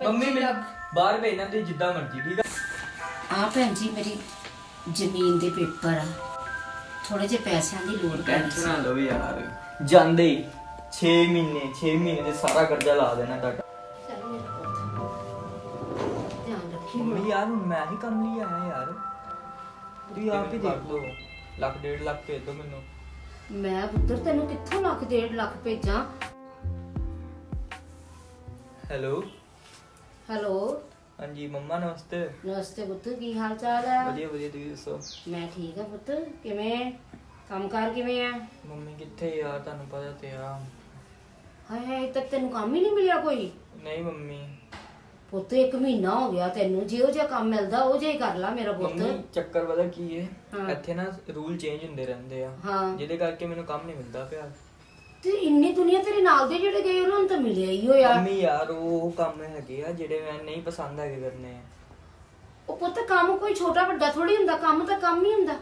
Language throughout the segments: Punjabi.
ਮੰਮੀ 25 ਮੈਨੂੰ ਬਾਹਰ ਭੇਜਣਾ ਤੇ ਜਿੱਦਾਂ ਮਰਜ਼ੀ ਠੀਕ ਆ? ਆ ਭੈਣ ਜੀ ਮੇਰੀ ਜ਼ਮੀਨ ਦੇ ਪੇਪਰ ਆ। ਥੋੜੇ ਜਿਹੇ ਪੈਸਿਆਂ ਦੀ ਲੋੜ ਪੈਣੀ ਟੈਨਸ਼ਨ ਸੀ। ਨਾ ਲਓ ਯਾਰ। ਜਾਂਦੇ ਹੀ 6 ਮਹੀਨੇ 6 ਮਹੀਨੇ ਦੇ ਸਾਰਾ ਕਰਜ਼ਾ ਲਾ ਦੇਣਾ ਤੁਹਾਡਾ। ਚੱਲ ਮੇਰਾ ਪੁੱਤ ਧਿਆਨ ਰੱਖੀ ਮੰਮੀ ਯਾਰ ਹੁਣ ਮੈਂ ਹੀ ਕੰਮ ਲਈ ਆਇਆ ਯਾਰ। ਤੁਸੀਂ ਆਪ ਹੀ ਦੇਖ ਲਓ। ਲੱਖ ਡੇਢ ਲੱਖ ਭੇਜ ਦਿਓ ਮੈਨੂੰ। ਮੈਂ ਪੁੱਤਰ ਤੈਨੂੰ ਕਿੱਥੋਂ ਲੱਖ ਡੇਢ ਲੱਖ ਭੇਜਾਂ? ਹੈਲੋ? ਹੈਲੋ। ਹਾਂਜੀ ਮੰਮਾ ਨਮਸਤੇ। ਨਮਸਤੇ ਪੁੱਤ ਕੀ ਹਾਲ ਚਾਲ ਹੈ ਵਧੀਆ ਵਧੀਆ ਤੁਸੀਂ ਦੱਸੋ? ਮੈਂ ਠੀਕ ਆ ਪੁੱਤ ਕਿਵੇਂ? ਕੰਮਕਾਰ ਕਿਵੇਂ ਆ? ਮੰਮੀ ਕਿੱਥੇ ਯਾਰ ਤੁਹਾਨੂੰ ਪਤਾ ਤੇ ਆ। ਹਾਏ ਹਾਏ ਤੱਕ ਤੈਨੂੰ ਕੰਮ ਹੀ ਨਹੀਂ ਮਿਲਿਆ ਕੋਈ? ਨਹੀਂ ਮੰਮੀ। ਪੁੱਤ ਇੱਕ ਮਹੀਨਾ ਹੋ ਗਿਆ ਤੈਨੂੰ ਜਿਹੋ ਜਿਹਾ ਕੰਮ ਮਿਲਦਾ ਉਹ ਜਿਹਾ ਹੀ ਕਰ ਲਾ ਮੇਰਾ ਪੁੱਤ। ਮੰਮੀ ਚੱਕਰ ਪਤਾ ਕੀ ਹੈ ਹਾਂ। ਇੱਥੇ ਨਾ ਰੂਲ ਚੇਂਜ ਹੁੰਦੇ ਰਹਿੰਦੇ ਆ। ਹਾਂ। ਜਿਹਦੇ ਕਰਕੇ ਮੈਨੂੰ ਕੰਮ ਨਹੀਂ ਮਿਲਦਾ ਪਿਆ। ਤੇ ਇੰਨੀ ਦੁਨੀਆ ਤੇਰੇ ਨਾਲ ਦੇ ਜਿਹੜੇ ਗਏ ਉਹਨਾਂ ਨੂੰ ਤਾਂ ਮਿਲਿਆ ਹੀ ਹੋਇਆ। ਮੰਮੀ ਯਾਰ ਉਹ ਕੰਮ ਹੈਗੇ ਆ ਜਿਹੜੇ ਮੈਂ ਨਹੀਂ ਪਸੰਦ ਹੈਗੇ ਕਰਨੇ ਉਹ ਪੁੱਤ ਕੰਮ ਕੋਈ ਛੋਟਾ ਵੱਡਾ ਥੋੜੀ ਹੁੰਦਾ ਕੰਮ ਤਾਂ ਕੰਮ ਹੀ ਹੁੰਦਾ।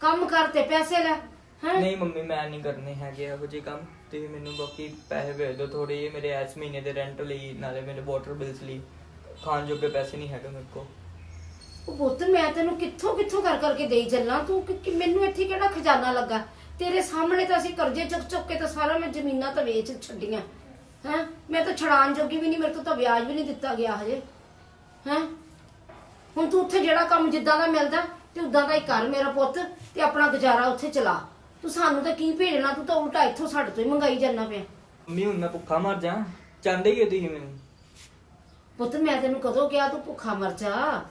ਕੰਮ ਕਰ ਤੇ ਪੈਸੇ ਲੈ ਹੈ? ਨਹੀਂ ਮੰਮੀ ਮੈਂ ਨਹੀਂ ਕਰਨੇ ਹੈਗੇ ਇਹੋ ਜਿਹੇ ਕੰਮ। ਤੁਸੀਂ ਮੈਨੂੰ ਬਾਕੀ ਪੈਸੇ ਭੇਜ ਦਿਓ ਥੋੜੇ ਜਿਹੇ ਮੇਰੇ ਇਸ ਮਹੀਨੇ ਦੇ ਰੈਂਟ ਲਈ ਨਾਲੇ ਮੇਰੇ ਵਾਟਰ ਬਿਲਸ ਲਈ। ਖਾਣ ਜੋਗੇ ਪੈਸੇ ਨਹੀਂ ਹੈਗੇ ਮੇਰੇ ਕੋਲ। ਉਹ ਪੁੱਤ ਮੈਂ ਤੈਨੂੰ ਕਿੱਥੋਂ ਕਿੱਥੋਂ ਕਰ ਕਰਕੇ ਦੇਈ ਚੱਲਾਂ? ਤੂੰ ਕਿ- ਕਿ ਮੈਨੂੰ ਇੱਥੇ ਕਿਹੜਾ ਖਜ਼ਾਨਾ ਲੱਗਾ? ਤੇਰੇ ਸਾਹਮਣੇ ਤਾਂ ਅਸੀਂ ਕਰਜ਼ੇ ਚੁੱਕ ਚੁੱਕ ਕੇ ਤਾਂ ਸਾਰਾ ਮੈਂ ਜ਼ਮੀਨਾਂ ਤਾਂ ਵੇਚ ਛੱਡੀਆਂ। ਹੈ? ਮੈਂ ਤਾਂ ਛੜਾਣ ਜੋਗੀ ਵੀ ਨਹੀਂ ਮੇਰੇ ਤੋਂ ਤਾਂ ਵਿਆਜ ਵੀ ਨਹੀਂ ਦਿੱਤਾ ਗਿਆ ਹਜੇ। ਹੈ? ਹੁਣ ਤੂੰ ਉੱਥੇ ਜਿਹੜਾ ਕੰਮ ਜਿੱਦਾਂ ਦਾ ਮਿਲਦਾ ਤੇ ਉਦਾਂ ਦਾ ਹੀ ਕਰ ਮੇਰਾ ਪੁੱਤ ਤੇ ਆਪਣਾ ਗੁਜ਼ਾਰਾ ਉੱਥੇ ਚਲਾ। ਤੂੰ ਸਾਨੂੰ ਤਾਂ ਕੀ ਭੇਜਣਾ ਤੂੰ ਤਾਂ ਉਲਟਾ ਇੱਥੋਂ ਸਾਡੇ ਤੋਂ ਹੀ ਮੰਗਾਈ ਜਾਂਦਾ ਪਿਆ। ਮੰਮੀ ਹੁਣ ਮੈਂ ਭੁੱਖਾ ਮਰ ਜਾ। ਚਾਹੁੰਦੇ ਹੀ ਹੋ ਤੁਸੀਂ ਮੈਨੂੰ? ਪੁੱਤ ਮੈਂ ਤੈਨੂੰ ਕਦੋਂ ਕਿਹਾ ਤੂੰ ਭੁੱਖਾ ਮਰ ਜਾ?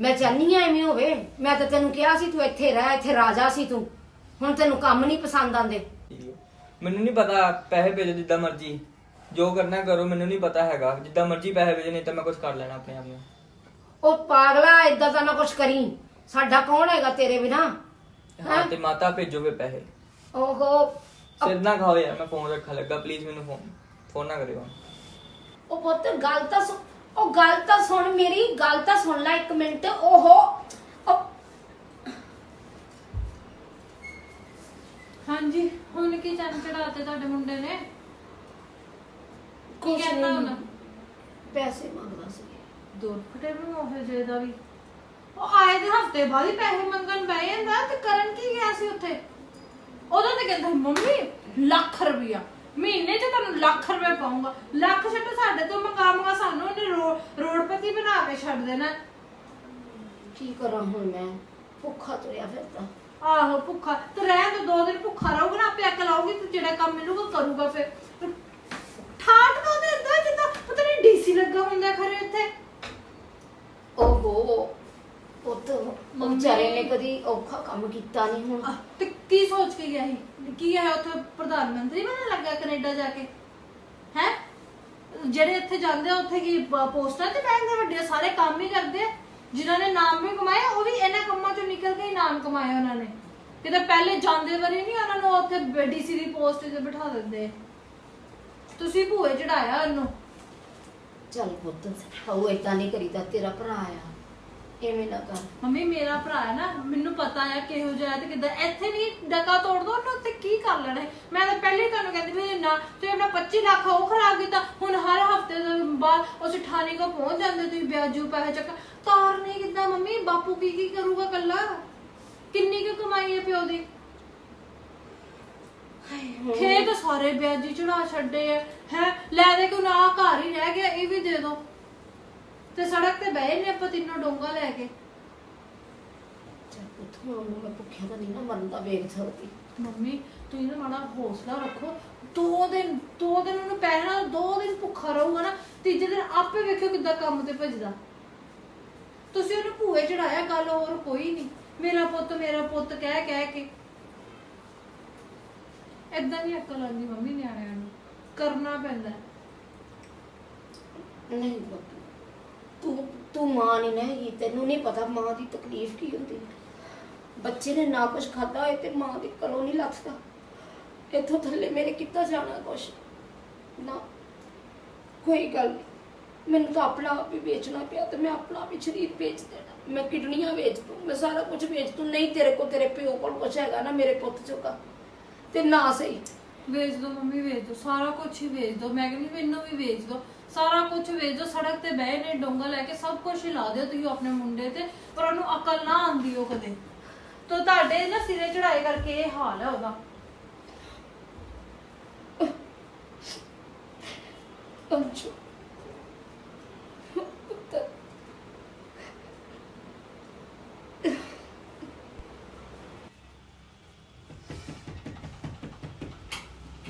ਮੈਂ ਚਾਹਨੀ ਆ ਐਵੇਂ ਹੋਵੇ। ਮੈਂ ਤਾਂ ਤੈਨੂੰ ਕਿਹਾ ਸੀ ਤੂੰ ਇੱਥੇ ਰਹਿ ਇੱਥੇ ਰਾਜਾ ਸੀ ਤੂੰ। ਹੁਣ ਤੈਨੂੰ ਕੰਮ ਨਹੀਂ ਪਸੰਦ ਆਂਦੇ ਠੀਕ ਹੈ। ਮੈਨੂੰ ਨਹੀਂ ਪਤਾ ਪੈਸੇ ਭੇਜੋ ਜਿੱਦਾਂ ਮਰਜ਼ੀ। ਜੋ ਕਰਨਾ ਕਰੋ ਮੈਨੂੰ ਨਹੀਂ ਪਤਾ ਹੈਗਾ। ਜਿੱਦਾਂ ਮਰਜ਼ੀ ਪੈਸੇ ਭੇਜੋ ਨਹੀਂ ਤਾਂ ਮੈਂ ਕੁਝ ਕਰ ਲੈਣਾ ਆਪਣੇ ਆਪ ਨੂੰ। ਉਹ ਪਾਗਲਾ ਇਦਾਂ ਤਾਂ ਨਾ ਕੁਛ ਕਰੀ। ਸਾਡਾ ਕੌਣ ਹੈਗਾ ਤੇਰੇ ਬਿਨਾ? ਹਾਂ ਤੇ ਮਾਤਾ ਭੇਜੋ ਫੇ ਪੈਸੇ। ਓਹੋ। ਸਿਰ ਨਾ ਖਾਓ ਯਾਰ ਮੈਂ ਫੋਨ ਰੱਖਣ ਲੱਗਾ। ਪਲੀਜ਼ ਮੈਨੂੰ ਫੋਨ ਫੋਨ ਨਾ ਕਰਿਓ। ਉਹ ਪੁੱਤ ਗੱਲ ਤਾਂ ਸੁਣ ਉਹ ਗੱਲ ਤਾਂ ਸੁਣ ਮੇਰੀ ਗੱਲ ਤਾਂ ਸੁਣ ਲੈ ਇੱਕ ਮਿੰਟ। ਓਹੋ ਹਾਂਜੀ ਹੁਣ ਕੀ ਚੰਨ ਚੜਾਤੇ ਤੁਹਾਡੇ ਮੁੰਡੇ ਨੇ? ਕੀ ਕੁਛ ਕਹਿੰਦਾ ਨਹੀਂ। ਹੁਣ? ਪੈਸੇ ਮੰਗਦਾ ਸੀ। ਦੂਰ ਫਟੇ ਨੂੰ ਉਹ ਜੇ ਦਾ ਵੀ। ਉਹ ਆਏ ਦੇ ਹਫ਼ਤੇ ਬਾਅਦ ਹੀ ਪੈਸੇ ਮੰਗਣ ਬੈ ਜਾਂਦਾ ਤੇ ਕਰਨ ਕੀ ਗਿਆ ਸੀ ਉੱਥੇ? ਉਦੋਂ ਤੇ ਕਹਿੰਦਾ ਮੰਮੀ ਲੱਖ ਰੁਪਇਆ ਮਹੀਨੇ 'ਚ ਤੁਹਾਨੂੰ ਲੱਖ ਰੁਪਏ ਪਾਉਂਗਾ ਲੱਖ ਛੱਡੋ ਸਾਡੇ ਤੋਂ ਮਕਾਮਗਾ ਸਾਨੂੰ ਉਹਨੇ ਰੋ- ਰੋਡਪਤੀ ਬਣਾ ਕੇ ਛੱਡ ਦੇਣਾ। ਕੀ ਕਰਾਂ ਹੁਣ ਮੈਂ? ਭੁੱਖਾ ਤੁਰਿਆ ਫਿਰਦਾ। ਆਹੋ ਭੁੱਖਾ ਤੇ ਰਹਿਣ ਤੋਂ ਦੋ ਦਿਨ ਭੁੱਖਾ ਰਹੂਗਾ ਨਾ ਆਪੇ ਅਕਲ ਆਊਗੀ ਤੇ ਜਿਹੜਾ ਕੰਮ ਮਿਲੂਗਾ ਕਰੂਗਾ ਫਿਰ। ਠਾਟ ਤੋਂ ਦੇ ਦਿੰਦਾ ਜਿੱਦਾਂ ਪਤਾ ਨਹੀਂ ਡੀਸੀ ਲੱਗਾ ਹੁੰਦਾ ਖਰੇ ਇੱਥੇ। ਓਹੋ ਪੁੱਤ ਮੰਮੀ। ਵਿਚਾਰੇ ਨੇ ਕਦੀ ਔਖਾ ਕੰਮ ਕੀਤਾ ਨਹੀਂ ਹੁਣ। ਆਹ, ਤੇ ਕੀ ਸੋਚ ਕੇ ਗਿਆ ਸੀ? ਕੀ ਹੈ ਉੱਥੇ ਪ੍ਰਧਾਨ ਮੰਤਰੀ ਬਣਨ ਲੱਗਾ ਕੈਨੇਡਾ ਜਾ ਕੇ? ਹੈ? ਜਿਹੜੇ ਇੱਥੇ ਜਾਂਦੇ ਆ ਉੱਥੇ ਕੀ ਪ- ਪੋਸਟਾਂ ਤੇ ਬੈਠਦੇ ਵੱਡੇ ਸਾਰੇ ਕੰਮ ਹੀ ਕਰਦੇ ਆ। ਜਿਨ੍ਹਾਂ ਨੇ ਨਾਮ ਵੀ ਕਮਾਏ ਉਹ ਵੀ ਇਹਨਾਂ ਕੰਮਾਂ ਚੋਂ ਨਿਕਲ ਕੇ ਹੀ ਨਾਮ ਕਮਾਏ ਉਹਨਾਂ ਨੇ। ਕਿਤੇ ਪਹਿਲੇ ਜਾਂਦੇ ਵਾਰੀ ਨਹੀਂ ਉਹਨਾਂ ਨੂੰ ਉੱਥੇ ਡੀਸੀ ਦੀ ਪੋਸਟ ਤੇ ਬਿਠਾ ਦਿੰਦੇ। ਤੁਸੀਂ ਭੂਏ ਚੜਾਇਆ ਉਹਨੂੰ? ਚੱਲ ਪੁੱਤ ਹਾਉ ਏਦਾਂ ਨਹੀਂ ਕਰੀਦਾ ਤੇਰਾ ਭਰਾ ਆ। ਐਵੇਂ ਨਾ ਕਰ। ਮੰਮੀ ਮੇਰਾ ਭਰਾ ਹੈ ਨਾ ਮੈਨੂੰ ਪਤਾ ਆ ਕਿਹੋ ਜਿਹਾ ਹੈ ਤੇ ਕਿਦਾਂ। ਇੱਥੇ ਵੀ ਡਕਾ ਤੋੜ ਦੋ ਉਹਨੇ ਉੱਤੇ ਕੀ ਕਰ ਲੈਣਾ ਹੈ? ਮੈਂ ਤਾਂ ਪਹਿਲੇ ਹੀ ਤੁਹਾਨੂੰ ਕਹਿੰਦੀ ਵੀ ਨਾ ਤੇ ਆਪਣਾ 25 ਲੱਖ ਉਹ ਖਰਾਬ ਕੀਤਾ ਹੁਣ ਹਰ ਹਫ਼ਤੇ ਦੇ ਬਾਅਦ ਉਸ ਠਾਣੇ ਕੋ ਪਹੁੰਚ ਜਾਂਦੇ ਤੁਸੀਂ ਵਿਆਜੂ ਪੈਸੇ ਚੱਕ ਤਾਰਨੇ ਕਿਦਾਂ ਮੰਮੀ? ਬਾਪੂ ਕੀ ਕੀ ਕਰੂਗਾ ਕੱਲਾ ਕਿੰਨੀ ਕੁ ਕਮਾਈ ਹੈ ਪਿਓ ਦੀ? ਖੇਤ ਸਾਰੇ ਵਿਆਜੀ ਚੜਾ ਛੱਡੇ ਆ ਹੈ? ਲੈ ਦੇ ਕੋ ਨਾ ਘਰ ਹੀ ਰਹਿ ਗਿਆ ਇਹ ਵੀ ਦੇ ਦੋ। ਤੇ ਸੜਕ ਤੇ ਬਹਿ ਨੇ ਆਪਾਂ ਤਿੰਨੋਂ ਡੋਂਗਾ ਲੈ ਕੇ। ਚੱਲ ਪੁੱਤ ਹੁਣ ਮੈਂ ਭੁੱਖਿਆ ਤਾਂ ਨਹੀਂ ਨਾ ਮਰਨ ਦਾ ਵੇਖ ਸਕਦੀ। ਮੰਮੀ ਤੁਸੀਂ ਨਾ ਮਾੜਾ ਹੌਸਲਾ ਰੱਖੋ। ਦੋ ਦਿਨ ਦੋ ਦਿਨ ਉਹਨੂੰ ਪਹਿਲਾਂ ਦੋ ਦਿਨ ਭੁੱਖਾ ਰਹੂਗਾ ਨਾ ਤੀਜੇ ਦਿਨ ਆਪੇ ਵੇਖਿਓ ਕਿੱਦਾਂ ਕੰਮ ਤੇ ਭੱਜਦਾ। ਤੁਸੀਂ ਉਹਨੂੰ ਭੂਏ ਚੜਾਇਆ, ਗੱਲ ਹੋਰ ਕੋਈ ਨਹੀਂ। ਮੇਰਾ ਪੁੱਤ ਮੇਰਾ ਪੁੱਤ, ਕਹਿ ਕਹਿ ਕੇ। ਏਦਾਂ ਨਹੀਂ ਅਕਲ ਆਉਂਦੀ ਮੰਮੀ ਨਿਆਣਿਆਂ ਨੂੰ। ਕਰਨਾ ਪੈਂਦਾ। ਨਹੀਂ ਪੁੱਤ, ਤੂੰ ਤੂੰ ਮਾਂ ਨਹੀਂ ਨਾ ਹੈਗੀ, ਤੈਨੂੰ ਨਹੀਂ ਪਤਾ ਮਾਂ ਦੀ ਤਕਲੀਫ ਕੀ ਹੁੰਦੀ। ਹੈ ਬੱਚੇ ਨੇ ਨਾ ਕੁਝ ਖਾਦਾ ਹੋਏ ਤੇ ਮਾਂ ਦੇ ਘਰੋਂ ਨਹੀਂ ਲੱਥਦਾ। ਇੱਥੋਂ ਥੱਲੇ ਮੇਰੇ ਕਿੱਦਾਂ ਜਾਣਾ ਕੁਛ। ਨਾ, ਕੋਈ ਗੱਲ ਨਹੀਂ ਮੈਨੂੰ ਤਾਂ ਆਪਣਾ ਆਪ ਹੀ ਵੇਚਣਾ ਪਿਆ ਤੇ ਮੈਂ ਆਪਣਾ ਆਪ ਸਰੀਰ ਵੇਚ ਦੇਣਾ। ਮੈਂ ਕਿਡਨੀਆਂ ਵੇਚ ਦੂੰ ਮੈਂ ਸਾਰਾ ਕੁਝ ਵੇਚ ਦੂੰ ਨਹੀਂ ਤੇਰੇ ਕੋਲ, ਤੇਰੇ ਪਿਓ ਕੋਲ ਕੁਛ ਹੈਗਾ ਨਾ ਮੇਰੇ ਪੁੱਤ ਚੋਗਾ ਤੇ ਨਾ ਸਹੀ। ਵੇਚ ਦੋ ਮੰਮੀ, ਵੇਚ ਦੋ ਸਾਰਾ ਕੁਝ ਹੀ ਵੇਚ ਦੋ ਮੈਂ ਕਹਿੰਦੀ ਮੈਨੂੰ ਵੀ ਵੇਚ ਦੋ ਸਾਰਾ ਕੁਝ ਵੇਚ ਦੋ ਸੜਕ ਤੇ ਬਹਿ ਨੇ, ਡੋਂਗਾ ਲੈ ਕੇ ਸਭ ਕੁਝ ਹੀ ਲਾ ਦਿਓ ਤੁਸੀਂ ਆਪਣੇ ਮੁੰਡੇ ਤੇ। ਪਰ ਉਹਨੂੰ ਅਕਲ ਨਾ ਆਉਂਦੀ ਉਹ ਕਦੇ। ਤੋ ਤੁਹਾਡੇ ਨਾ ਸਿਰੇ ਚੜਾਈ ਕਰਕੇ ਇਹ ਹਾਲ ਹੈ ਉਹਦਾ ਅੰਜੂ ਪੁੱਤਰ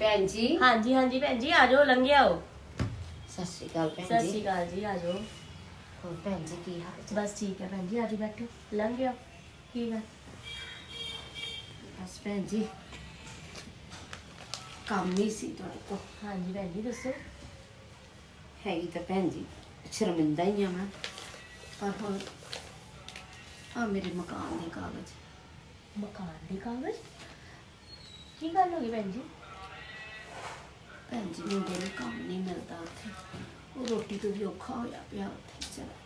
ਭੈਣ ਜੀ। ਹਾਂਜੀ ਹਾਂਜੀ ਭੈਣ ਜੀ ਆ ਜਾਓ ਲੰਘੇ ਆਓ। ਸਤਿ ਸ਼੍ਰੀ ਅਕਾਲ ਭੈਣ ਸਤਿ ਜੀ। ਸ਼੍ਰੀ ਅਕਾਲ ਜੀ ਆ ਜਾਓ। ਹੋਰ ਭੈਣ ਜੀ ਕੀ ਹਾਲ ਚਾਲ? ਬਸ ਠੀਕ ਹੈ ਭੈਣ ਜੀ ਆ ਜਾਓ ਬੈਠੋ ਲੰਘੇ ਆਓ। ਕੀ ਗੱਲ? ਬਸ ਭੈਣ ਜੀ ਕੰਮ ਹੀ ਸੀ ਤੁਹਾਡੇ ਕੋਲ। ਹਾਂਜੀ ਭੈਣ ਜੀ ਦੱਸੋ। ਹੈਗੀ ਤਾਂ ਭੈਣ ਜੀ ਸ਼ਰਮਿੰਦਾ ਹੀ ਆ ਮੈਂ। ਪਰ ਹੁਣ ਆ ਮੇਰੇ ਮਕਾਨ ਦੇ ਕਾਗਜ਼। ਮਕਾਨ ਦੇ ਕਾਗਜ਼? ਕੀ ਗੱਲ ਹੋ ਗਈ ਭੈਣ ਜੀ? ਭੈਣ ਜੀ ਨੂੰ ਕੰਮ ਨਹੀਂ ਮਿਲਦਾ ਉੱਥੇ। ਉਹ ਰੋਟੀ ਤੋਂ ਵੀ ਔਖਾ ਹੋਇਆ ਪਿਆ ਉੱਥੇ ਚਲਾ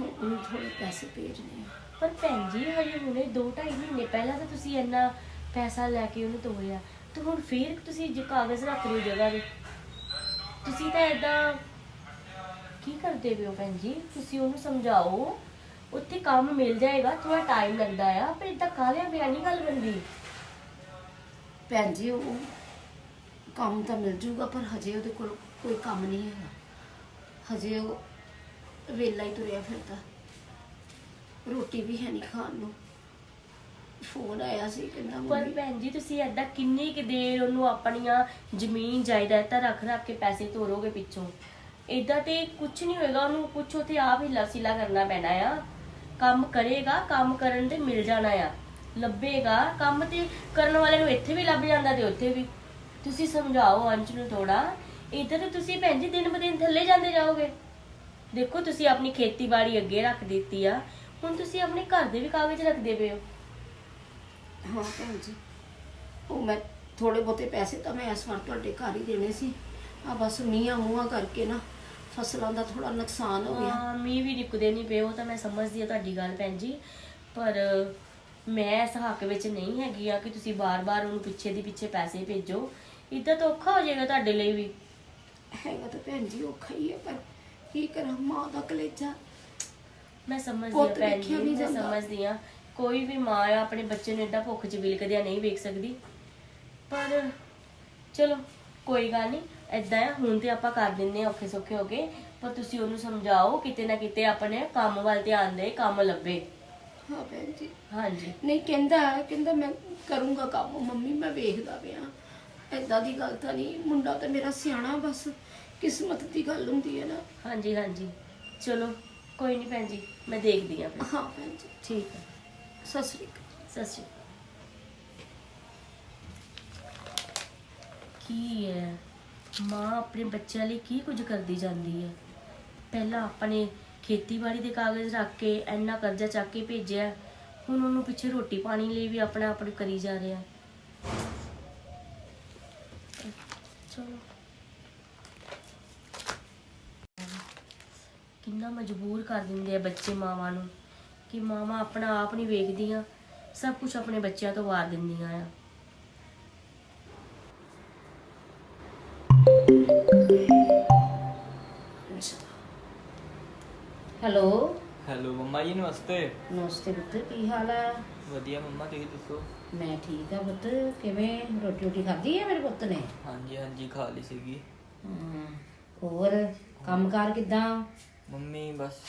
ਉਹਨੂੰ ਥੋੜੇ ਪੈਸੇ ਭੇਜਣੇ ਆ। ਪਰ ਭੈਣ ਜੀ ਹਜੇ ਹੁਣੇ 2.5 ਮਹੀਨੇ ਪਹਿਲਾਂ ਤਾਂ ਤੁਸੀਂ ਇੰਨਾ ਪੈਸਾ ਲੈ ਕੇ ਉਹਨੂੰ ਤੋਰਿਆ। ਤੇ ਹੁਣ ਫੇਰ ਤੁਸੀਂ ਜੇ ਕਾਗਜ਼ ਰੱਖ ਰਹੇ ਹੋ ਜਗ੍ਹਾ ਦੇ ਤੁਸੀਂ ਤਾਂ ਏਦਾਂ ਕੀ ਕਰਦੇ ਪਏ ਹੋ ਭੈਣ ਜੀ? ਤੁਸੀਂ ਉਹਨੂੰ ਸਮਝਾਓ ਉੱਥੇ ਕੰਮ ਮਿਲ ਜਾਏਗਾ ਥੋੜਾ ਟਾਈਮ ਲੱਗਦਾ ਆ ਪਰ ਇਦਾਂ ਕਾਹਲਿਆਂ ਪਿਆ ਨਹੀਂ ਗੱਲ ਬੰਦੀ ਭੈਣ ਜੀ ਉਹ ਕੰਮ ਤਾਂ ਮਿਲ ਜੂਗਾ ਪਰ ਹਜੇ ਉਹਦੇ ਕੋਲ ਕੋਈ ਕੰਮ ਨਹੀਂ ਹੈਗਾ। ਹਜੇ ਉਹ ਵੇਲਾ ਹੀ ਤੁਰਿਆ ਫਿਰਦਾ। ਰੋਟੀ ਵੀ ਹੈ ਨਹੀਂ ਖਾਣ ਨੂੰ। ਫੋਨ ਆਇਆ ਸੀ ਕਹਿੰਦਾ ਪਰ ਮੰਮੀ ਭੈਣ ਜੀ ਤੁਸੀਂ ਏਦਾਂ ਕਿੰਨੀ ਕੁ ਦੇਰ ਉਹਨੂੰ ਆਪਣੀਆਂ ਜ਼ਮੀਨ ਜਾਇਦਾਦਾਂ ਰੱਖ ਰੱਖ ਕੇ ਪੈਸੇ ਤੋਰੋਗੇ ਪਿੱਛੋਂ? ਏਦਾਂ ਤੇ ਕੁਝ ਨਹੀਂ ਹੋਏਗਾ ਉਹਨੂੰ ਕੁਝ ਉਥੇ ਆਪ ਹੀ ਲਸੀਲਾ ਕਰਨਾ ਪੈਣਾ ਆ। ਕੰਮ ਕਰੇਗਾ ਕੰਮ ਕਰਨ ਤੇ ਮਿਲ ਜਾਣਾ ਆ। ਲੱਭੇਗਾ। ਕੰਮ ਤੇ ਕਰਨ ਵਾਲੇ ਨੂੰ ਇੱਥੇ ਵੀ ਲੱਭ ਜਾਂਦਾ ਤੇ ਉੱਥੇ ਵੀ। ਤੁਸੀਂ ਸਮਝਾਓ ਅੰਸ਼ ਨੂੰ ਥੋੜਾ ਇਧਰ ਤੇ ਤੁਸੀਂ ਭੈਣ ਜੀ ਦਿਨ ਬ ਦਿਨ ਥੱਲੇ ਜਾਂਦੇ ਜਾਓਗੇ। ਦੇਖੋ ਤੁਸੀਂ ਆਪਣੀ ਖੇਤੀਬਾੜੀ ਅੱਗੇ ਰੱਖ ਦਿੱਤੀ ਆ। ਹੁਣ ਤੁਸੀਂ ਆਪਣੇ ਘਰ ਦੇ ਵੀ ਕਾਗਜ਼ ਰੱਖਦੇ ਪਏ ਹੋ। ਹਾਂ ਭੈਣ ਜੀ। ਉਹ ਮੈਂ ਥੋੜੇ ਬਹੁਤੇ ਪੈਸੇ ਤਾਂ ਮੈਂ ਇਸ ਵਾਰ ਤੁਹਾਡੇ ਘਰ ਹੀ ਦੇਣੇ ਸੀ। ਆ ਬਸ ਮੀਆਂ ਮੂੰਹਾਂ ਕਰਕੇ ਨਾ ਫਸਲਾਂ ਦਾ ਥੋੜਾ ਨੁਕਸਾਨ ਹੋ ਗਿਆ। ਹਾਂ ਮੀਂਹ ਵੀ ਰੁਕਦੇ ਨਹੀਂ ਪਏ ਉਹ ਤਾਂ ਮੈਂ ਸਮਝਦੀ ਆ ਤੁਹਾਡੀ ਗੱਲ ਭੈਣ ਜੀ। ਪਰ ਮੈਂ ਇਸ ਹੱਕ ਵਿੱਚ ਨਹੀਂ ਹੈਗੀ ਆ ਕਿ ਤੁਸੀਂ ਬਾਰ-ਬਾਰ ਉਹਨੂੰ ਪਿੱਛੇ ਦੀ ਪਿੱਛੇ ਪੈਸੇ ਭੇਜੋ। ਇਦਾਂ ਤਾਂ ਔਖਾ ਹੋ ਜਾਏਗਾ ਤੁਹਾਡੇ ਲਈ ਵੀ। ਹੈਗਾ ਤਾਂ ਭੈਣ ਜੀ ਔਖਾ ਹੀ ਹੈ ਪਰ ਕੀ ਕਰਾਂ ਮਾਂ ਦਾ ਕਲੇਜਾ। ਮੈਂ ਸਮਝਦੀ ਪੁੱਤ ਭੈਣ ਜੀ ਵੇਖਿਆ ਨਹੀਂ ਮੈਂ ਜਾਂਦਾ। ਸਮਝਦੀ ਆ ਕੋਈ ਵੀ ਮਾਂ ਆ ਆਪਣੇ ਬੱਚੇ ਨੂੰ ਏਦਾਂ ਭੁੱਖ 'ਚ ਵਿਲਕਦਿਆਂ ਨਹੀਂ ਵੇਖ ਸਕਦੀ। ਪਰ ਚਲੋ ਕੋਈ ਗੱਲ ਨਹੀਂ ਏਦਾਂ ਆ ਹੁਣ ਤੇ ਆਪਾਂ ਕਰ ਦਿੰਨੇ ਆ ਔਖੇ ਸੌਖੇ ਹੋ ਕੇ। ਪਰ ਤੁਸੀਂ ਉਹਨੂੰ ਸਮਝਾਓ ਕਿਤੇ ਨਾ ਕਿਤੇ ਆਪਣੇ ਕੰਮ ਵੱਲ ਧਿਆਨ ਦੇ ਕੰਮ ਲੱਭੇ। ਹਾਂ ਭੈਣ ਜੀ। ਹਾਂਜੀ। ਨਹੀਂ ਕਹਿੰਦਾ ਕਹਿੰਦਾ ਮੈਂ ਕਰੂੰਗਾ ਕੰਮ ਮੰਮੀ ਮੈਂ ਵੇਖਦਾ ਪਿਆ। ਐਦਾਂ ਦੀ ਗੱਲ ਤਾਂ ਨਹੀਂ ਮੁੰਡਾ ਤਾਂ ਮੇਰਾ ਸਿਆਣਾ ਬਸ ਕਿਸਮਤ ਦੀ ਗੱਲ ਹੁੰਦੀ ਹੈ ਨਾ। ਹਾਂਜੀ ਹਾਂਜੀ। ਚਲੋ ਕੋਈ ਨਹੀਂ ਭੈਣ ਜੀ ਮੈਂ ਦੇਖਦੀ ਆ ਫਿਰ। ਹਾਂ ਭੈਣ ਜੀ। ਠੀਕ ਹੈ। ਸਤਿ ਸ੍ਰੀ ਅਕਾਲ। ਸਤਿ ਸ਼੍ਰੀ ਅਕਾਲ। ਕੀ ਹੈ? ਮਾਂ ਆਪਣੇ ਬੱਚਿਆਂ ਲਈ ਕੀ ਕੁਝ ਕਰਦੀ ਜਾਂਦੀ ਹੈ? ਪਹਿਲਾਂ ਆਪਣੇ ਖੇਤੀਬਾੜੀ ਦੇ ਕਾਗਜ਼ ਰੱਖ ਕੇ ਇੰਨਾ ਕਰਜ਼ਾ ਚੱਕ ਕੇ ਭੇਜਿਆ ਹੁਣ ਉਹਨੂੰ ਪਿੱਛੇ ਰੋਟੀ ਪਾਣੀ ਲਈ ਵੀ ਆਪਣਾ ਆਪ ਕਰੀ ਜਾ ਰਿਹਾ। ਚਲੋ। ਕਿੰਨਾ ਮਜਬੂਰ ਕਰ ਦਿੰਦੇ ਆ ਬੱਚੇ ਮਾਵਾਂ ਨੂੰ ਕਿ ਮਾਵਾਂ ਆਪਣਾ ਆਪ ਨਹੀਂ ਵੇਖਦੀਆਂ ਸਭ ਕੁਝ ਆਪਣੇ ਬੱਚਿਆਂ ਤੋਂ ਵਾਰ ਦਿੰਦੀਆਂ ਆ। ਹੈਲੋ? ਹੈਲੋ ਮੰਮਾ ਜੀ ਨਮਸਤੇ। ਨਮਸਤੇ ਪੁੱਤ ਕੀ ਹਾਲ ਹੈ ਵਧੀਆ ਮੰਮਾ ਤੁਸੀਂ ਦੱਸੋ? ਮੈਂ ਠੀਕ ਆ ਪੁੱਤ ਕਿਵੇਂ? ਰੋਟੀ ਰੋਟੀ ਖਾਧੀ ਹੈ ਮੇਰੇ ਪੁੱਤ ਨੇ? ਹਾਂਜੀ ਹਾਂਜੀ ਖਾ ਲਈ ਸੀਗੀ। ਹਾਂ ਹੋਰ? ਕੰਮਕਾਰ ਕਿਦਾਂ? ਮੰਮੀ ਬਸ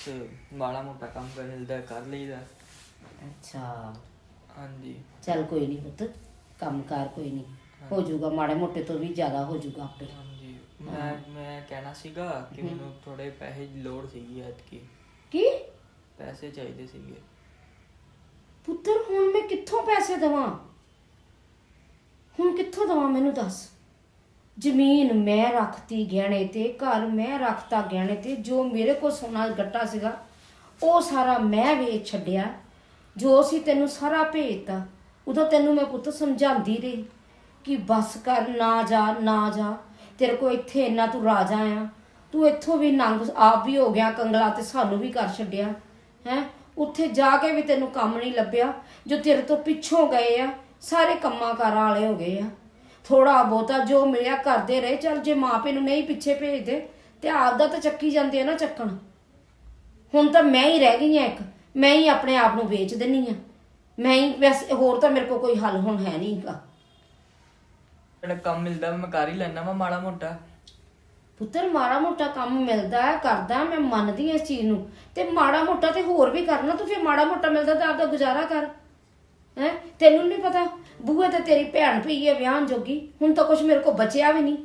ਮਾੜਾ ਮੋਟਾ ਕੰਮ ਕਰ ਹਿਲਦਾ ਕਰ ਲਈਦਾ। ਅੱਛਾ। ਹਾਂਜੀ। ਚੱਲ ਕੋਈ ਨਹੀਂ ਪੁੱਤ ਕੰਮਕਾਰ ਕੋਈ ਨਹੀਂ ਹੋ। ਜਾਊਗਾ ਮਾੜੇ ਮੋਟੇ ਤੋਂ ਵੀ ਜ਼ਿਆਦਾ ਹੋ ਜਾਊਗਾ ਆਪੇ। ਹਾਂਜੀ। ਮੈਂ ਮੈਂ ਕਹਿਣਾ ਸੀਗਾ ਕਿ ਮੈਨੂੰ ਥੋੜੇ ਪੈਸੇ ਦੀ ਲੋੜ ਸੀਗੀ ਐਤਕੀ। ਕੀ? ਪੈਸੇ ਚਾਹੀਦੇ ਸੀਗੇ। ਪੁੱਤਰ, ਹੁਣ ਮੈਂ ਕਿੱਥੋਂ ਪੈਸੇ ਦਵਾਂ? ਹੁਣ ਕਿੱਥੋਂ ਦਵਾਂ ਮੈਨੂੰ ਦੱਸ? ਜ਼ਮੀਨ ਮੈਂ ਰੱਖਤੀ ਗਹਿਣੇ ਤੇ, ਘਰ ਮੈਂ ਰੱਖਤਾ ਗਹਿਣੇ ਤੇ, ਜੋ ਮੇਰੇ ਕੋਲ ਸੋਨਾ ਗੱਟਾ ਸੀਗਾ, ਉਹ ਸਾਰਾ ਮੈਂ ਵੇਚ ਛੱਡਿਆ। ਜੋ ਸੀ ਤੈਨੂੰ ਸਾਰਾ ਭੇਜਤਾ ਉਦੋਂ ਤੈਨੂੰ ਮੈਂ ਪੁੱਤ ਸਮਝਾਉਂਦੀ ਰਹੀ ਕਿ ਬਸ ਕਰ, ਨਾ ਜਾ ਨਾ ਜਾ। ਤੇਰੇ ਕੋ ਇੱਥੇ ਇੰਨਾ ਤੂੰ ਰਾਜਾ ਆ। ਤੂੰ ਇੱਥੋਂ ਵੀ ਨੰਗ ਆਪ ਵੀ ਹੋ ਗਿਆ, ਕੰਗਲਾ ਤੇ ਸਾਨੂੰ ਵੀ ਕਰ ਛੱਡਿਆ, ਹੈ? ਉੱਥੇ ਜਾ ਕੇ ਵੀ ਤੈਨੂੰ ਕੰਮ ਨਹੀਂ ਲੱਭਿਆ, ਜੋ ਤੇਰੇ ਤੋਂ ਪਿੱਛੋਂ ਗਏ ਆ, ਸਾਰੇ ਕੰਮਾਂ ਕਾਰਾਂ ਵਾਲੇ ਹੋ ਗਏ ਆ। ਥੋੜਾ ਬਹੁਤਾ ਜੋ ਮਿਲਿਆ ਕਰਦੇ ਰਹੇ, ਚੱਲ ਜੇ ਮਾਪੇ ਨੂੰ ਨਹੀਂ ਪਿੱਛੇ ਭੇਜਦੇ, ਤੇ ਆਪਦਾ ਤਾਂ ਚੱਕੀ ਜਾਂਦੇ ਆ ਨਾ ਚੱਕਣ। ਹੁਣ ਤਾਂ ਮੈਂ ਹੀ ਰਹਿ ਗਈ ਆ ਇੱਕ, ਮੈਂ ਹੀ ਆਪਣੇ ਆਪ ਨੂੰ ਵੇਚ ਦਿੰਨੀ ਆ। ਮੈਂ ਹੀ ਵੈਸੇ ਹੋਰ ਤਾਂ ਮੇਰੇ ਕੋਲ ਕੋਈ ਹੱਲ ਹੁਣ ਹੈ ਨਹੀਂਗਾ ਜਿਹੜਾ ਕੰਮ ਮਿਲਦਾ, ਮੈਂ ਕਰ ਹੀ ਲੈਣਾ ਵਾ ਮਾੜਾ ਮੋਟਾ। ਪੁੱਤਰ ਮਾੜਾ ਮੋਟਾ ਕੰਮ ਮਿਲਦਾ ਹੈ ਕਰਦਾ ਮੈਂ ਮੰਨਦੀ ਹਾਂ ਇਸ ਚੀਜ਼ ਨੂੰ। ਤੇ ਮਾੜਾ ਮੋਟਾ ਤੇ ਹੋਰ ਵੀ ਕਰਨਾ ਤੂੰ ਫਿਰ ਮਾੜਾ ਮੋਟਾ ਮਿਲਦਾ ਤਾਂ ਆਪਦਾ ਗੁਜ਼ਾਰਾ ਕਰ। ਹੈ? ਤੈਨੂੰ ਨਹੀਂ ਪਤਾ? ਬੂਹੇ ਤੇ ਤੇਰੀ ਭੈਣ ਪਈ ਹੈ ਵਿਆਹ ਜੋਗੀ ਹੁਣ ਤਾਂ ਕੁਝ ਮੇਰੇ ਕੋਲ ਬਚਿਆ ਵੀ ਨਹੀਂ।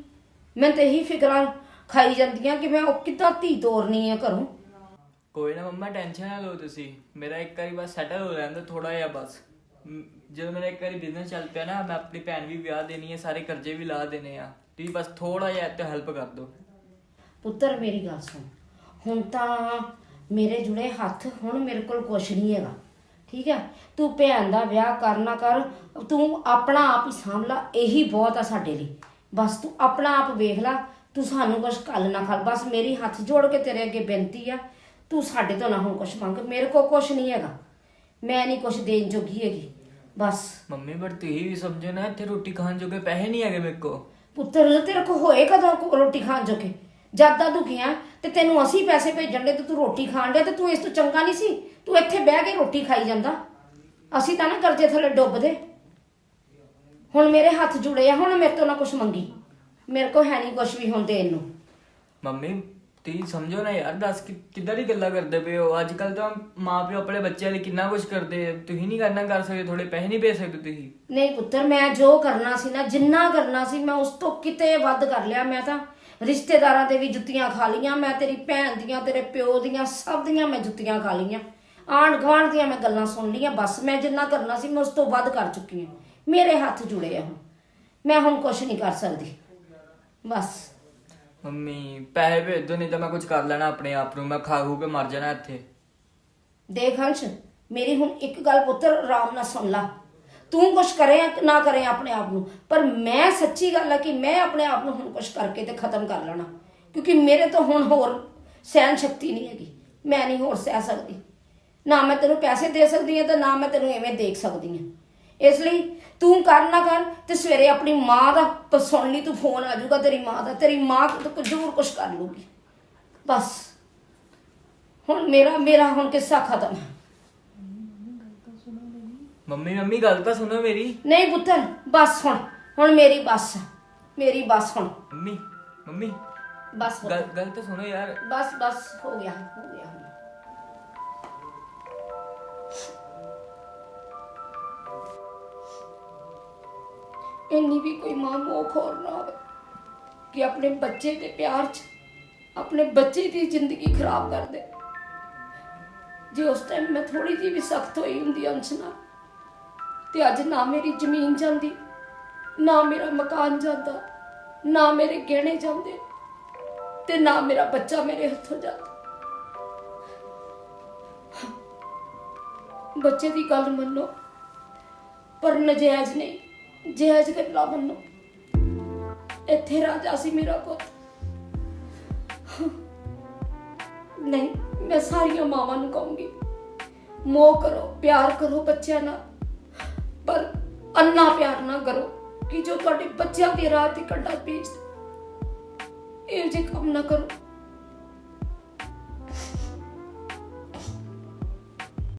ਮੈਂ ਤੇ ਇਹੀ ਫਿਕਰਾਂ ਖਾਈ ਜਾਂਦੀਆਂ ਕਿ ਮੈਂ ਉਹ ਕਿੱਦਾਂ ਧੀ ਤੋਰਨੀ ਹੈ ਘਰੋਂ। ਕੋਈ ਨਾ ਮੰਮਾ ਟੈਨਸ਼ਨ ਨਾ ਲਓ ਤੁਸੀਂ। ਮੇਰਾ ਇੱਕ ਵਾਰੀ ਬਸ ਸੈਟਲ ਹੋ ਲੈਣ ਥੋੜਾ ਜਿਹਾ ਬਸ। ਮ, ਜਦੋਂ ਮੇਰਾ ਇੱਕ ਵਾਰੀ ਬਿਜ਼ਨਸ ਚੱਲ ਪਿਆ ਨਾ ਮੈਂ ਆਪਣੀ ਭੈਣ ਵੀ ਵਿਆਹ ਦੇਣੀ ਹੈ ਸਾਰੇ ਕਰਜ਼ੇ ਵੀ ਲਾ ਦੇਣੇ ਆ। ਤੁਸੀਂ ਬਸ ਥੋੜਾ ਜਿਹਾ ਇੱਥੇ ਹੈਲਪ ਕਰ ਦਿਓ। ਪੁੱਤਰ ਮੇਰੀ ਗੱਲ ਸੁਣ। ਹੁਣ ਤਾਂ ਮੇਰੇ ਜੁੜੇ ਹੱਥ ਹੁਣ ਮੇਰੇ ਕੋਲ ਕੁਝ ਨਹੀਂ ਹੈਗਾ। ਠੀਕ ਹੈ? ਤੂੰ ਭੈਣ ਦਾ ਵਿਆਹ ਕਰਨਾ ਕਰ ਤੂੰ ਆਪਣਾ ਆਪ ਹੀ ਸਾਂਭ ਲਾ ਇਹੀ ਬਹੁਤ ਆ ਸਾਡੇ ਲਈ। ਬਸ ਤੂੰ ਆਪਣਾ ਆਪ ਵੇਖ ਲੈ ਤੂੰ ਸਾਨੂੰ ਕੁਝ ਕੱਲ ਨਾ ਖਲ ਬਸ ਮੇਰੀ ਹੱਥ ਜੋੜ ਕੇ ਤੇਰੇ ਅੱਗੇ ਬੇਨਤੀ ਆ ਤੂੰ ਸਾਡੇ ਤੋਂ ਨਾ ਹੁਣ ਕੁਝ ਮੰਗ। ਮੇਰੇ ਕੋਲ ਕੁਝ ਨਹੀਂ ਹੈਗਾ। ਮੈਂ ਨਹੀਂ ਕੁਝ ਦੇਣ ਜੋਗੀ ਹੈਗੀ। ਬਸ। ਮੰਮੀ ਪਰ ਤੁਸੀਂ ਵੀ ਸਮਝੋ ਨਾ ਇੱਥੇ ਰੋਟੀ ਖਾਣ ਜੋਗੇ ਪੈਸੇ ਨਹੀਂ ਹੈਗੇ ਮੇਰੇ ਕੋਲ। ਪੁੱਤਰ, ਤੇਰੇ ਕੋ ਹੋਏ ਕਦੋਂ ਕੋ ਰੋਟੀ ਖਾਣ ਜੋਗੇ? ਜਦ ਦਾ ਤੇ ਤੈਨੂੰ ਅਸੀਂ ਪੈਸੇ ਭੇਜਣ ਦੇ ਤੇ ਤੂੰ ਰੋਟੀ ਖਾਣ ਦੇ ਤੇ ਤੂੰ ਇਸ ਤੋਂ ਚੰਗਾ ਨਹੀਂ ਸੀ? ਤੂੰ ਇੱਥੇ ਬਹਿ ਕੇ ਰੋਟੀ ਖਾਈ ਜਾਂਦਾ। ਅਸੀਂ ਤਾਂ ਨਾ ਕਰਜ਼ੇ ਥੱਲੇ ਡੁੱਬਦੇ। ਹੁਣ ਮੇਰੇ ਹੱਥ ਜੁੜੇ ਆ, ਹੁਣ ਮੇਰੇ ਤੋਂ ਨਾ ਕੁਝ ਮੰਗੀ। ਮੇਰੇ ਕੋ ਹੈ ਨਹੀਂ ਕੁਝ ਵੀ ਹੁਣ ਦੇਣ ਨੂੰ। ਮੰਮੀ ਤੁਸੀਂ ਸਮਝੋ ਨਾ ਯਾਰ, ਦੱਸ ਕਿ ਕਿੱਦਾਂ ਦੀ ਗੱਲਾਂ ਕਰਦੇ ਪਏ ਹੋ? ਅੱਜ ਕੱਲ ਤਾਂ ਮਾਪਿਓ ਆਪਣੇ ਬੱਚਿਆਂ ਲਈ ਕਿੰਨਾ ਕੁਝ ਕਰਦੇ ਆ। ਤੁਸੀਂ ਨਹੀਂ ਕਰਨਾ ਕਰ ਸਕਦੇ ਥੋੜੇ ਪੈਸੇ ਨਹੀਂ ਭੇਜ ਸਕਦੇ ਤੁਸੀਂ। ਨਹੀਂ ਪੁੱਤਰ, ਮੈਂ ਜੋ ਕਰਨਾ ਸੀ ਨਾ, ਜਿੰਨਾ ਕਰਨਾ ਸੀ, ਮੈਂ ਉਸ ਤੋਂ ਕਿਤੇ ਵੱਧ ਕਰ ਲਿਆ। ਮੈਂ ਤਾਂ ਰਿਸ਼ਤੇਦਾਰਾਂ ਦੇ ਵੀ ਜੁੱਤੀਆਂ ਖਾ ਲੀਆਂ ਮੈਂ ਤੇਰੀ ਭੈਣ ਦੀਆਂ, ਤੇਰੇ ਪਿਓ ਦੀਆਂ, ਸਭ ਦੀਆਂ ਮੈਂ ਜੁੱਤੀਆਂ ਖਾ ਲੀਆਂ ਆਂਢ ਗੁਆਂਢ ਦੀਆਂ ਮੈਂ ਗੱਲਾਂ ਸੁਣ ਲੀਆਂ ਬਸ ਮੈਂ ਜਿੰਨਾ ਕਰਨਾ ਸੀ, ਮੈਂ ਉਸ ਤੋਂ ਵੱਧ ਕਰ ਚੁੱਕੀ ਹਾਂ। ਮੇਰੇ ਹੱਥ ਜੁੜੇ ਆ ਹੁਣ। ਮੈਂ ਹੁਣ ਕੁਝ ਨਹੀਂ ਕਰ ਸਕਦੀ। ਬਸ। ਮੰਮੀ, ਪੈਸੇ ਭੇਜ ਦਿਓ ਨਹੀਂ ਤਾਂ ਮੈਂ ਕੁਝ ਕਰ ਲੈਣਾ ਆਪਣੇ ਆਪ ਨੂੰ, ਮੈਂ ਖਾ ਖੂ ਕੇ ਮਰ ਜਾਣਾ ਇੱਥੇ। ਦੇਖ ਹੰਸ, ਮੇਰੀ ਹੁਣ ਇੱਕ ਗੱਲ ਪੁੱਤਰ, ਆਰਾਮ ਨਾਲ ਸੁਣ ਲਾ। ਤੂੰ ਕੁਛ ਕਰੇ ਜਾਂ ਨਾ ਕਰੇ ਆਪਣੇ ਆਪ ਨੂੰ? ਪਰ ਮੈਂ ਸੱਚੀ ਗੱਲ ਹੈ ਕਿ ਮੈਂ ਆਪਣੇ ਆਪ ਨੂੰ ਹੁਣ ਕੁਛ ਕਰਕੇ ਤੇ ਖਤਮ ਕਰ ਲੈਣਾ। ਕਿਉਂਕਿ ਮੇਰੇ ਤੋਂ ਹੁਣ ਹੋਰ ਸਹਿਣ ਸ਼ਕਤੀ ਨਹੀਂ ਹੈਗੀ। ਮੈਂ ਨਹੀਂ ਹੋਰ ਸਹਿ ਸਕਦੀ। ਨਾ ਮੈਂ ਤੈਨੂੰ ਪੈਸੇ ਦੇ ਸਕਦੀ ਹਾਂ ਤੇ ਨਾ ਮੈਂ ਤੈਨੂੰ ਐਵੇਂ ਦੇਖ ਸਕਦੀ ਹਾਂ ਇਸ ਲਈ ਤੂੰ ਕਰ ਨਾ ਕਰ ਤੇ ਸਵੇਰੇ ਆਪਣੀ ਮਾਂ ਦਾ ਸੁਣ ਲਈ ਤੂੰ ਫੋਨ ਆ ਜਾਊਗਾ ਤੇਰੀ ਮਾਂ ਦਾ ਤੇਰੀ ਮਾਂ ਤਾਂ ਜ਼ਰੂਰ ਕੁਛ ਕਰ ਲੂਗੀ ਬਸ। ਹੁਣ ਮੇਰਾ ਮੇਰਾ ਹੁਣ ਕਿੱਸਾ ਖਤਮ। ਹੈ ਮੰਮੀ ਮੰਮੀ ਗੱਲ ਤਾਂ ਸੁਣੋ ਮੇਰੀ। ਨਹੀਂ ਪੁੱਤਰ ਬਸ ਹੁਣ ਹੁਣ ਮੇਰੀ ਬੱਸ ਹੈ। ਮੇਰੀ ਬੱਸ ਹੁਣ। Mummy mummy. ਬਸ ਪੁੱਤਰ। ਗੱਲ ਗੱਲ ਤਾਂ ਸੁਣੋ ਯਾਰ। ਬਸ ਬਸ ਹੋ ਗਿਆ ਹੋ ਗਿਆ। ਹੁਣ ਇੰਨੀ ਵੀ ਕੋਈ ਮਾਂ ਮੋਹ ਖੋਰ ਨਾ ਹੋਵੇ ਕਿ ਆਪਣੇ ਬੱਚੇ ਦੇ ਪਿਆਰ 'ਚ, ਆਪਣੇ ਬੱਚੇ ਦੀ ਜ਼ਿੰਦਗੀ ਖਰਾਬ ਕਰ ਦੇ। ਜੇ ਉਸ ਟਾਈਮ ਮੈਂ ਥੋੜੀ ਜਿਹੀ ਵੀ ਸਖਤ ਹੋਈ ਹੁੰਦੀ ਅੰਸ਼ ਨਾਲ, ਤੇ ਅੱਜ ਨਾ ਮੇਰੀ ਜ਼ਮੀਨ ਜਾਂਦੀ, ਨਾ ਮੇਰਾ ਮਕਾਨ ਜਾਂਦਾ, ਨਾ ਮੇਰੇ ਗਹਿਣੇ ਜਾਂਦੇ, ਤੇ ਨਾ ਮੇਰਾ ਬੱਚਾ ਮੇਰੇ ਹੱਥੋਂ ਜਾਂਦਾ। ਬੱਚੇ ਦੀ ਗੱਲ ਮੰਨੋ, ਪਰ ਨਜਾਇਜ਼ ਨਹੀਂ। ਜਾਇਜ਼ ਗੱਲਾਂ ਮੰਨੋ ਇੱਥੇ ਰਾਜਾ ਸੀ ਮੇਰਾ ਪੁੱਤ। ਨਹੀਂ, ਮੈਂ ਸਾਰੀਆਂ ਮਾਵਾਂ ਨੂੰ ਕਹੂੰਗੀ, ਮੋਹ ਕਰੋ, ਪਿਆਰ ਕਰੋ ਬੱਚਿਆਂ ਨਾਲ, ਪਰ ਅੰਨਾ ਪਿਆਰ ਨਾ ਕਰੋ ਕਿ ਜੋ ਤੁਹਾਡੇ ਬੱਚਿਆਂ ਦੀ ਰਾਹ ਤੇ ਕੰਡਾ ਭੇਜ ਇਹ ਜੇ ਕੰਮ ਨਾ ਕਰੋ।